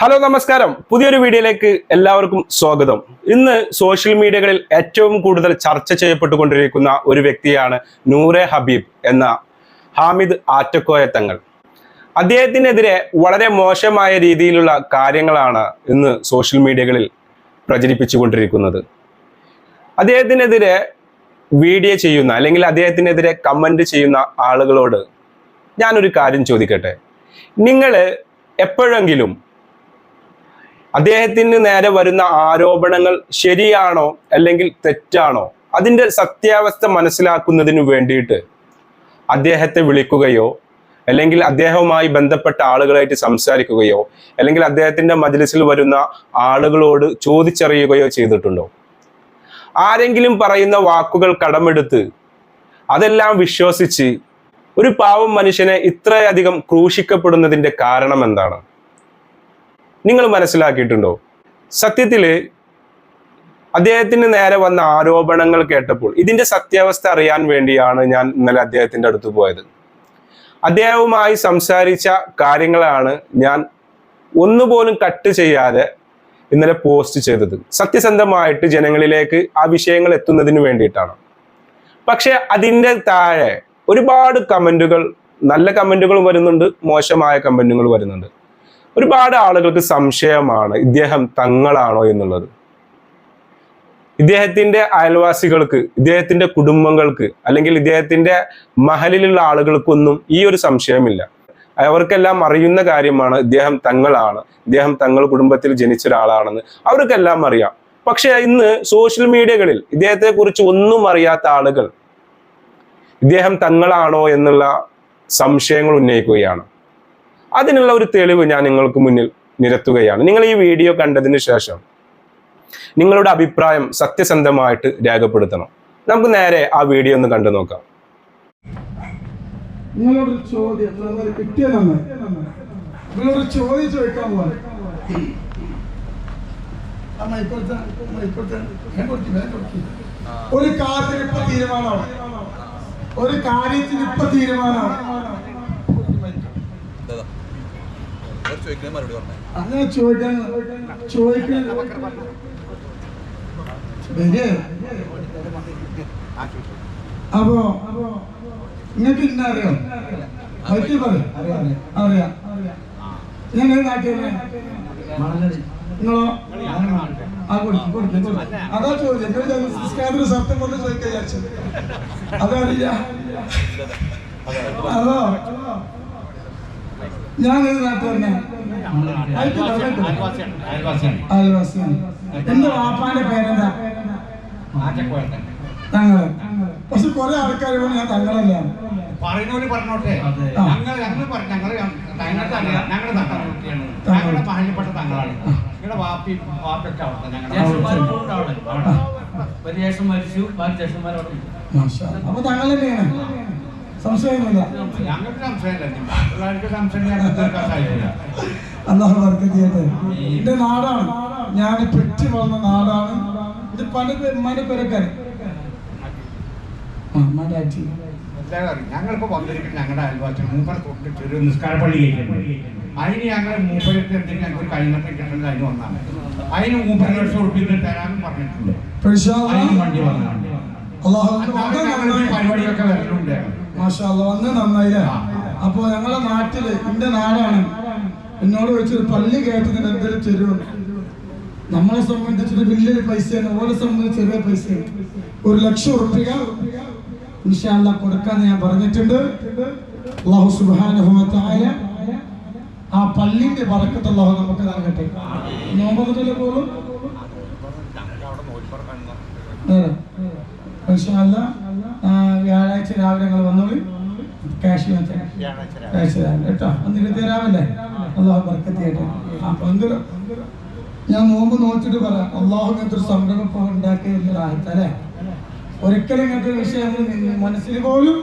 Hello നമസ്കാരം. പുതിയൊരു വീഡിയോയിലേക്ക് എല്ലാവർക്കും സ്വാഗതം. ഇന്ന് സോഷ്യൽ മീഡിയകളിൽ ഏറ്റവും കൂടുതൽ ചർച്ച ചെയ്യപ്പെട്ടുകൊണ്ടിരിക്കുന്ന ഒരു വ്യക്തിയാണ് നൂറെ ഹബീബ് എന്ന ഹാമിദ് ആറ്റക്കോയ തങ്ങൾ. അദ്ദേഹത്തിനെതിരെ വളരെ മോശമായ രീതിയിലുള്ള കാര്യങ്ങളാണ് ഇന്ന് സോഷ്യൽ മീഡിയകളിൽ പ്രചരിപ്പിച്ചുകൊണ്ടിരിക്കുന്നത്. അദ്ദേഹത്തിനെതിരെ വീഡിയോ ചെയ്യുന്ന അല്ലെങ്കിൽ അദ്ദേഹത്തിനെതിരെ കമന്റ് ചെയ്യുന്ന ആളുകളോട് ഞാനൊരു കാര്യം ചോദിക്കട്ടെ. നിങ്ങൾ എപ്പോഴെങ്കിലും അദ്ദേഹത്തിന് നേരെ വരുന്ന ആരോപണങ്ങൾ ശരിയാണോ അല്ലെങ്കിൽ തെറ്റാണോ? അതിന്റെ സത്യാവസ്ഥ മനസ്സിലാക്കുന്നതിന് വേണ്ടിയിട്ട് അദ്ദേഹത്തെ വിളിക്കുകയോ അല്ലെങ്കിൽ അദ്ദേഹവുമായി ബന്ധപ്പെട്ട ആളുകളായിട്ട് സംസാരിക്കുകയോ അല്ലെങ്കിൽ അദ്ദേഹത്തിന്റെ മജ്ലിസിൽ വരുന്ന ആളുകളോട് ചോദിച്ചറിയുകയോ ചെയ്തിട്ടുണ്ടോ? ആരെങ്കിലും പറയുന്ന വാക്കുകൾ കടമെടുത്ത് അതെല്ലാം വിശ്വസിച്ച് ഒരു പാവം മനുഷ്യനെ ഇത്രയധികം ക്രൂശിക്കപ്പെടുന്നതിന്റെ കാരണം എന്താണ് നിങ്ങൾ മനസ്സിലാക്കിയിട്ടുണ്ടോ? സത്യത്തിൽ അദ്ദേഹത്തിന് നേരെ വന്ന ആരോപണങ്ങൾ കേട്ടപ്പോൾ ഇതിന്റെ സത്യാവസ്ഥ അറിയാൻ വേണ്ടിയാണ് ഞാൻ ഇന്നലെ അദ്ദേഹത്തിന്റെ അടുത്ത് പോയത്. അദ്ദേഹവുമായി സംസാരിച്ച കാര്യങ്ങളാണ് ഞാൻ ഒന്നുപോലും കട്ട് ചെയ്യാതെ ഇന്നലെ പോസ്റ്റ് ചെയ്തത്. സത്യസന്ധമായിട്ട് ജനങ്ങളിലേക്ക് ആ വിഷയങ്ങൾ എത്തുന്നതിന് വേണ്ടിയിട്ടാണ്. പക്ഷെ അതിന്റെ താഴെ ഒരുപാട് കമന്റുകൾ നല്ല കമന്റുകൾ വരുന്നുണ്ട് മോശമായ കമന്റുകൾ വരുന്നുണ്ട്. ഒരുപാട് ആളുകൾക്ക് സംശയമാണ് ഇദ്ദേഹം തങ്ങളാണോ എന്നുള്ളത്. ഇദ്ദേഹത്തിന്റെ അയൽവാസികൾക്ക് ഇദ്ദേഹത്തിന്റെ കുടുംബങ്ങൾക്ക് അല്ലെങ്കിൽ ഇദ്ദേഹത്തിന്റെ മഹലിലുള്ള ആളുകൾക്കൊന്നും ഈ ഒരു സംശയമില്ല. അവർക്കെല്ലാം അറിയുന്ന കാര്യമാണ് ഇദ്ദേഹം തങ്ങളാണ് ഇദ്ദേഹം തങ്ങൾ കുടുംബത്തിൽ ജനിച്ച ഒരാളാണെന്ന് അവർക്കെല്ലാം അറിയാം. പക്ഷെ ഇന്ന് സോഷ്യൽ മീഡിയകളിൽ ഇദ്ദേഹത്തെ കുറിച്ച് ഒന്നും അറിയാത്ത ആളുകൾ ഇദ്ദേഹം തങ്ങളാണോ എന്നുള്ള സംശയങ്ങൾ ഉന്നയിക്കുകയാണ്. അതിനുള്ള ഒരു തെളിവ് ഞാൻ നിങ്ങൾക്ക് മുന്നിൽ നിരത്തുകയാണ്. നിങ്ങൾ ഈ വീഡിയോ കണ്ടതിന് ശേഷം നിങ്ങളുടെ അഭിപ്രായം സത്യസന്ധമായിട്ട് രേഖപ്പെടുത്തണം. നമുക്ക് നേരെ ആ വീഡിയോ ഒന്ന് കണ്ടു നോക്കാം. ഒരു കാര്യത്തിന് ഇപ്പൊ തീരുമാനമാണ് ഒരു കാര്യത്തിന് ഇപ്പൊ തീരുമാനമാണ് ചോദിക്കുന്ന മറുപടി പറഞ്ഞേ. അങ്ങനെ ചോദിക്കാൻ ചോദിക്കാൻ. അപ്പോ നിങ്ങൾക്ക് ഇന്ന അറിയാം? പറ്റി പറയും. അറിയാം. ഞാൻ ഏത് നാട്ടിലെ നിങ്ങളോ? ആ കൊടുക്കും കൊടുക്കും കൊടുക്കും. അതാ ചോദ്യം. ഞാൻ സത്യം കൊണ്ട് ചോദിക്കാൻ വിചാരിച്ചത്. അതറിയില്ല അതോ. ഞാൻ ഏത് നാട്ടുകാരനാ അയൽവാസിയാണ്. എന്റെ വാപ്പാന്റെ പേരെന്താ? തങ്ങൾ. പക്ഷെ കുറെ ആൾക്കാർ ഞാൻ തങ്ങളല്ല? പറയുന്നവര് പറഞ്ഞോട്ടെ. ആ. ഞങ്ങൾ ഞങ്ങൾ പറ- ഞങ്ങൾ ഞങ്ങൾക്ക് അറിയാം ഞങ്ങളുടെ തങ്ങളാണ്. തങ്ങളാണ് വാപ്പി വാപ്പൊക്കെ. ഒരു മരിച്ചു. ബാക്കി. അപ്പൊ തങ്ങൾ തന്നെയാണ് ഞങ്ങൾക്ക് സംശയമില്ല. അള്ളാഹു വർക്ക് ചെയ്യട്ടെ. എന്റെ നാടാണ്. ഞാൻ പെറ്റി വളർന്ന നാടാണ്. ഇത് പല ഉമ്മാന്റെ പേരക്കാരൻ ആ ഉമ്മാന്റെ ആറ്റി എന്താ അറിയും. ഞങ്ങളിപ്പോ വന്നിരിക്കുന്ന ഞങ്ങളുടെ അയൽവാസി മൂപ്പർ തൊട്ടിട്ട് ചെറിയ നിസ്കാര പള്ളി അതിന് ഞങ്ങൾ മൂപ്പരത്ത് എന്തെങ്കിലും ഞങ്ങൾക്ക് കൈനത്തെ കിട്ടേണ്ടത് അതിന് വന്നാണ്. അതിന് മൂപ്പര ലക്ഷം ഉറപ്പിച്ച് തരാമെന്ന് പറഞ്ഞിട്ടുണ്ട്. പരിപാടിയൊക്കെ വരലുണ്ട് മാഷാ അള്ളാ വന്ന് നന്നായില്ലേ? അപ്പൊ ഞങ്ങളെ നാട്ടിൽ എന്റെ നാടാണ്. എന്നോട് വെച്ചൊരു പള്ളി കയറ്റത്തിന് എന്തൊരു ചെരുവുണ്ട് നമ്മളെ സംബന്ധിച്ചിട്ട് വലിയൊരു പൈസയാണ് ഓരെ സംബന്ധിച്ച് ചെറിയ പൈസയാണ്. ഒരു ലക്ഷം ഉറപ്പിക ഇൻഷാല്ല കൊടുക്കാന്ന് ഞാൻ പറഞ്ഞിട്ടുണ്ട്. അള്ളാഹു തആല ആ പള്ളിന്റെ ബറക്കത്ത് അള്ളാഹു നമുക്ക് നൽകട്ടെ. നോമ്പതിലെ പോലും. ഇൻഷാല്ല വ്യാഴാഴ്ച രാവിലെ ഞങ്ങൾ വന്നോളി. ക്യാഷ് ക്യാഷ് രാവിലെ കേട്ടോ. ഒന്ന് ഇരുപത്തി തരാമല്ലേ അള്ളാഹു ബർക്കത്ത് ചെയ്യട്ടെ. അപ്പൊ എന്തൊരു ഞാൻ നോമ്പ് നോക്കിട്ട് പറയാം. അള്ളാഹു ഇങ്ങനത്തെ ഒരു സംരംഭം ഇപ്പൊ ഉണ്ടാക്കിയ ആഹത്തല്ലേ ഒരിക്കലും ഇങ്ങനത്തെ ഒരു വിഷയം മനസ്സിൽ പോലും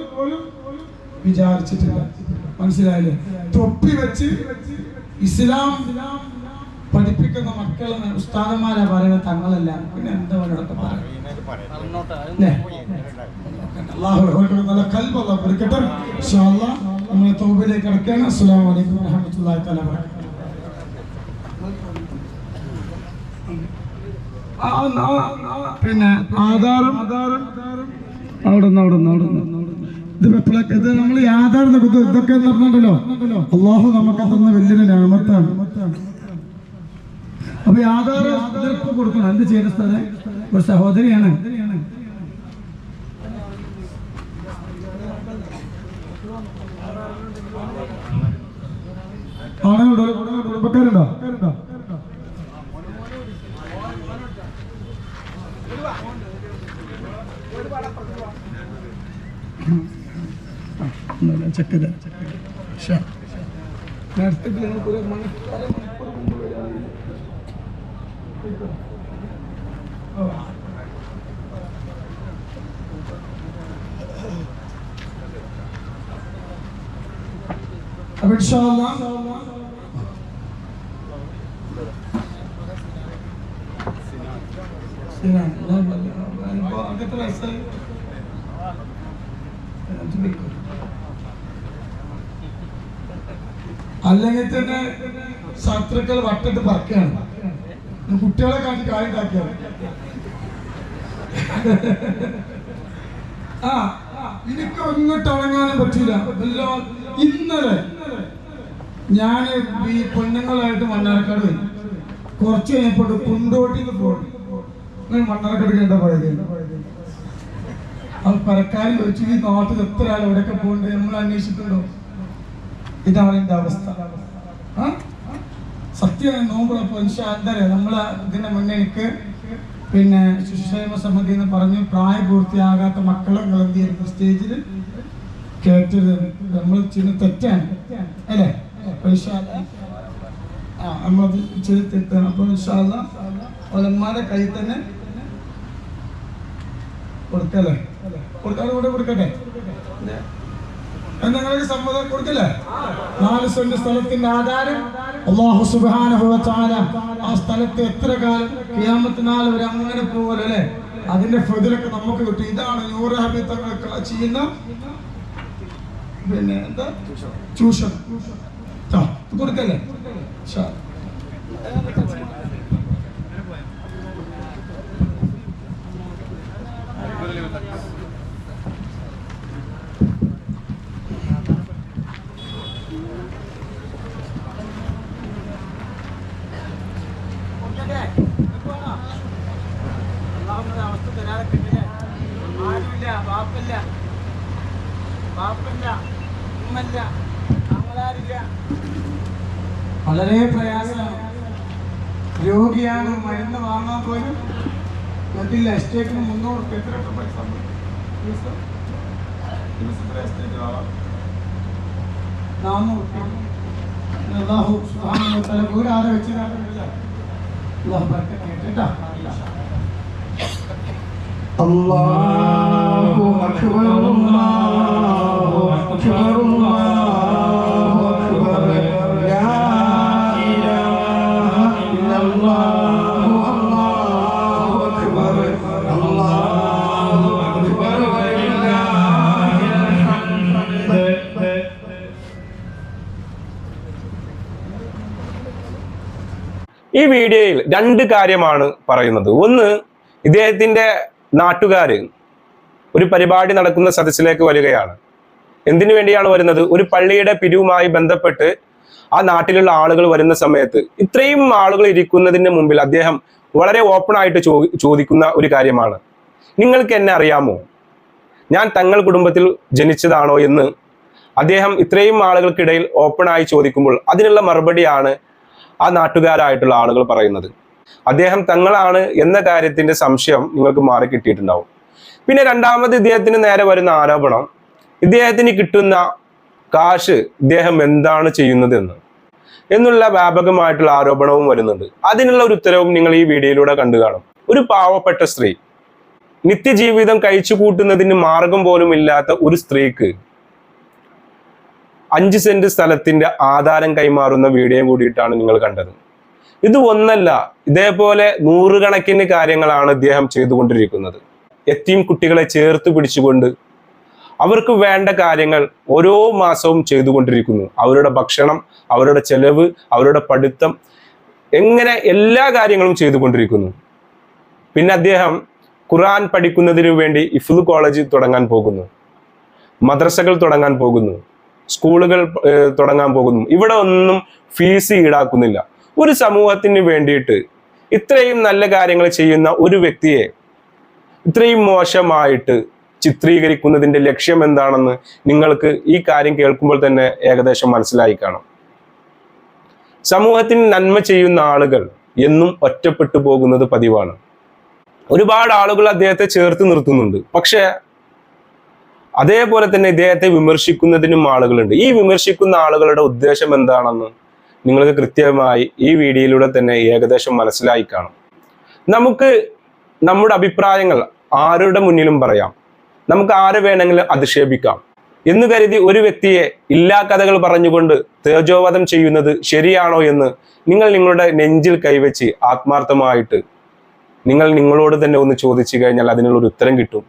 വിചാരിച്ചിട്ടില്ല. മനസ്സിലായില്ലേ? തൊപ്പി വെച്ച് ഇസ്ലാം പഠിപ്പിക്കുന്ന മക്കളെ ഉസ്താദന്മാരാ പറയുന്നത് തങ്ങളല്ല. പിന്നെ എന്താ പറയുക? അള്ളാഹു നല്ല കൽബ് അള്ളാഹു കൊടുക്കട്ടെ ഇൻഷാ അല്ലാഹ് നമ്മൾ തൗബയിലേക്ക് കടക്കുകയാണ്. തആല ആ, ആ, ആ, പിന്നെ ആധാരം അവിടെ നിന്ന് അവിടെ നിന്ന് അവിടെ നിന്ന് ഇത് എപ്പോഴൊക്കെ ഇത് നമ്മൾ യാഥാർത്ഥ ഇത് ഇതൊക്കെ എന്ന് പറഞ്ഞിട്ടുണ്ടല്ലോ. അള്ളാഹു നമുക്ക് തന്ന വലിയൊരു നാമത്താണ് അപ്പൊ ഇതിപ്പോ കൊടുക്കണം. എന്ത് ചെയ്യുന്ന സ്ഥലം? ഒരു സഹോദരിയാണ്. ആണുണ്ടോ കുടുംബക്കാരുണ്ടോ? ചെക്ക് ചെയ്ത നേരത്തെ ഞങ്ങൾക്ക് മണിക്കൂർ മണിക്കൂർ മുമ്പ് വരാൻ അപ്പൊ അല്ലെങ്കിൽ തന്നെ ശത്രുക്കൾ വട്ടിട്ട് പറക്കുകയാണ്. കുട്ടികളെ കാട്ടി കാര്യം ഉണ്ടാക്കിയാണ് ആ എനിക്ക് ഒന്നിട്ട് ഇറങ്ങാനും പറ്റില്ല എല്ലാം ഇന്നലെ ഞാൻ ഈ പെണ്ണുങ്ങളായിട്ട് മണ്ണാർക്കാട് കുറച്ച് കഴിഞ്ഞപ്പോൾ കുണ്ടോട്ടിന്ന് പോയി. നിങ്ങൾ മണ്ണറക്കെടുക്കേണ്ട കണ്ട പോയത് അത് പരക്കാരും ചോദിച്ചു ഈ നാട്ടിൽ എത്ര ആൾ എവിടെയൊക്കെ പോകുന്നുണ്ട് നമ്മൾ അന്വേഷിക്കുന്നുണ്ടോ? ഇതാണ് എന്റെ അവസ്ഥ. സത്യം നോമ്പുള്ളപ്പോ എന്താ പറയാ നമ്മളെ ഇതിന്റെ മുന്നേ എനിക്ക് പിന്നെ ശിശുക്ഷേമ സമിതി എന്ന് പറഞ്ഞു പ്രായപൂർത്തിയാകാത്ത മക്കളെ നിങ്ങൾ എന്ത് ചെയ്യുന്നു? സ്റ്റേജിൽ കേട്ടത് നമ്മൾ ചെയ്യുന്ന തെറ്റാണ്. അല്ലേ? പൈസ നമ്മളത് ചെയ്ത് തെറ്റാണ് അപ്പൊ ഇൻഷാല്ല ഒലന്മാരെ കയ്യിൽ തന്നെ കൊടുക്കല്ലേ കൊടുക്കാതെ കൂടെ കൊടുക്കട്ടെ? നിങ്ങൾക്ക് സമ്മതം കൊടുക്കില്ലേ നാല് സെന്റ് സ്ഥലത്തിന്റെ ആധാരം. അള്ളാഹു വ ആ സ്ഥലത്ത് എത്ര കാലം? ക്യാമത്തിനാൽ വരെ അങ്ങനെ പോകല്ലോ അല്ലെ അതിന്റെ ഫതിലൊക്കെ നമുക്ക് കിട്ടും. ഇതാണ് നൂറ് ഹബീബ് തങ്ങൾ ചെയ്യുന്ന പിന്നെ എന്താ? ചൂഷണം. കൊടുക്കല്ലേ? വളരെ പ്രയാസമാണ് രോഗിയാണ്? മരുന്ന് വാങ്ങാൻ പോലും മറ്റില്ല എസ്റ്റേറ്റിന് മുന്നൂറ് റുപ്യ എത്ര പൈസ ഉണ്ട്? ദിവസം? ദിവസം എത്ര എസ്റ്റേറ്റ്? നാനൂറ് വ തആല വീട് ആരെ വെച്ചതാണ് അല്ലാഹു ബർക്കത്ത് കേട്ടോ. അല്ലാഹു അക്ബർ ഈ വീഡിയോയിൽ രണ്ട് കാര്യമാണ് പറയുന്നത്. ഒന്ന് ഇദ്ദേഹത്തിന്റെ നാട്ടുകാർ ഒരു പരിപാടി നടക്കുന്ന സദസ്സിലേക്ക് വരികയാണ്. എന്തിനു വേണ്ടിയാണ് വരുന്നത്? ഒരു പള്ളിയുടെ പിരിവുമായി ബന്ധപ്പെട്ട് ആ നാട്ടിലുള്ള ആളുകൾ വരുന്ന സമയത്ത് ഇത്രയും ആളുകൾ ഇരിക്കുന്നതിന് മുമ്പിൽ അദ്ദേഹം വളരെ ഓപ്പൺ ആയിട്ട് ചോദിക്കുന്ന ഒരു കാര്യമാണ്. നിങ്ങൾക്ക് എന്നെ അറിയാമോ? ഞാൻ തങ്ങൾ കുടുംബത്തിൽ ജനിച്ചതാണോ എന്ന് അദ്ദേഹം ഇത്രയും ആളുകൾക്കിടയിൽ ഓപ്പണായി ചോദിക്കുമ്പോൾ അതിനുള്ള മറുപടിയാണ് ആ നാട്ടുകാരായിട്ടുള്ള ആളുകൾ പറയുന്നത്. അദ്ദേഹം തങ്ങളാണ് എന്ന കാര്യത്തിന്റെ സംശയം നിങ്ങൾക്ക് മാറി കിട്ടിയിട്ടുണ്ടാവും. പിന്നെ രണ്ടാമത് ഇദ്ദേഹത്തിന് നേരെ വരുന്ന ആരോപണം ഇദ്ദേഹത്തിന് കിട്ടുന്ന കാശ് ഇദ്ദേഹം എന്താണ് ചെയ്യുന്നത് എന്ന് എന്നുള്ള വ്യാപകമായിട്ടുള്ള ആരോപണവും വരുന്നുണ്ട്. അതിനുള്ള ഒരു ഉത്തരവും നിങ്ങൾ ഈ വീഡിയോയിലൂടെ കണ്ടു കാണും. ഒരു പാവപ്പെട്ട സ്ത്രീ നിത്യജീവിതം കഴിച്ചു കൂട്ടുന്നതിന് മാർഗം പോലും ഇല്ലാത്ത ഒരു സ്ത്രീക്ക് അഞ്ച് സെന്റ് സ്ഥലത്തിന്റെ ആധാരം കൈമാറുന്ന വീഡിയോ കൂടിയിട്ടാണ് നിങ്ങൾ കണ്ടത്. ഇത് ഒന്നല്ല ഇതേപോലെ നൂറുകണക്കിന് കാര്യങ്ങളാണ് ഇദ്ദേഹം ചെയ്തുകൊണ്ടിരിക്കുന്നത്. എത്തിയും കുട്ടികളെ ചേർത്ത് പിടിച്ചുകൊണ്ട് അവർക്ക് വേണ്ട കാര്യങ്ങൾ ഓരോ മാസവും ചെയ്തുകൊണ്ടിരിക്കുന്നു. അവരുടെ ഭക്ഷണം അവരുടെ ചെലവ് അവരുടെ പഠിത്തം എങ്ങനെ എല്ലാ കാര്യങ്ങളും ചെയ്തുകൊണ്ടിരിക്കുന്നു. പിന്നെ അദ്ദേഹം ഖുറാൻ പഠിക്കുന്നതിനു വേണ്ടി ഇഫ്ലു കോളേജ് തുടങ്ങാൻ പോകുന്നു. മദ്രസകൾ തുടങ്ങാൻ പോകുന്നു. സ്കൂളുകൾ തുടങ്ങാൻ പോകുന്നു. ഇവിടെ ഒന്നും ഫീസ് ഈടാക്കുന്നില്ല. ഒരു സമൂഹത്തിന് വേണ്ടിയിട്ട് ഇത്രയും നല്ല കാര്യങ്ങൾ ചെയ്യുന്ന ഒരു വ്യക്തിയെ ഇത്രയും മോശമായിട്ട് ചിത്രീകരിക്കുന്നതിന്റെ ലക്ഷ്യം എന്താണെന്ന് നിങ്ങൾക്ക് ഈ കാര്യം കേൾക്കുമ്പോൾ തന്നെ ഏകദേശം മനസ്സിലായി കാണും. സമൂഹത്തിന് നന്മ ചെയ്യുന്ന ആളുകൾ എന്നും ഒറ്റപ്പെട്ടു പോകുന്നത് പതിവാണ്. ഒരുപാട് ആളുകൾ അദ്ദേഹത്തെ ചേർത്ത് നിർത്തുന്നുണ്ട്. പക്ഷേ അതേപോലെ തന്നെ ഇദ്ദേഹത്തെ വിമർശിക്കുന്നതിനും ആളുകളുണ്ട്. ഈ വിമർശിക്കുന്ന ആളുകളുടെ ഉദ്ദേശം എന്താണെന്ന് നിങ്ങൾക്ക് കൃത്യമായി ഈ വീഡിയോയിലൂടെ തന്നെ ഏകദേശം മനസ്സിലായി കാണും. നമുക്ക് നമ്മുടെ അഭിപ്രായങ്ങൾ ആരുടെ മുന്നിലും പറയാം? നമുക്ക് ആരെ വേണമെങ്കിലും അധിക്ഷേപിക്കാം. എന്ന് കരുതി ഒരു വ്യക്തിയെ ഇല്ലാ കഥകൾ പറഞ്ഞുകൊണ്ട് തേജോവധം ചെയ്യുന്നത് ശരിയാണോ എന്ന് നിങ്ങൾ നിങ്ങളുടെ നെഞ്ചിൽ കൈവച്ച് ആത്മാർത്ഥമായിട്ട് നിങ്ങൾ നിങ്ങളോട് തന്നെ ഒന്ന് ചോദിച്ചു കഴിഞ്ഞാൽ അതിനുള്ളൊരു ഉത്തരം കിട്ടും.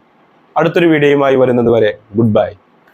അടുത്തൊരു വീഡിയോയുമായി വരുന്നത് വരെ ഗുഡ് ബൈ.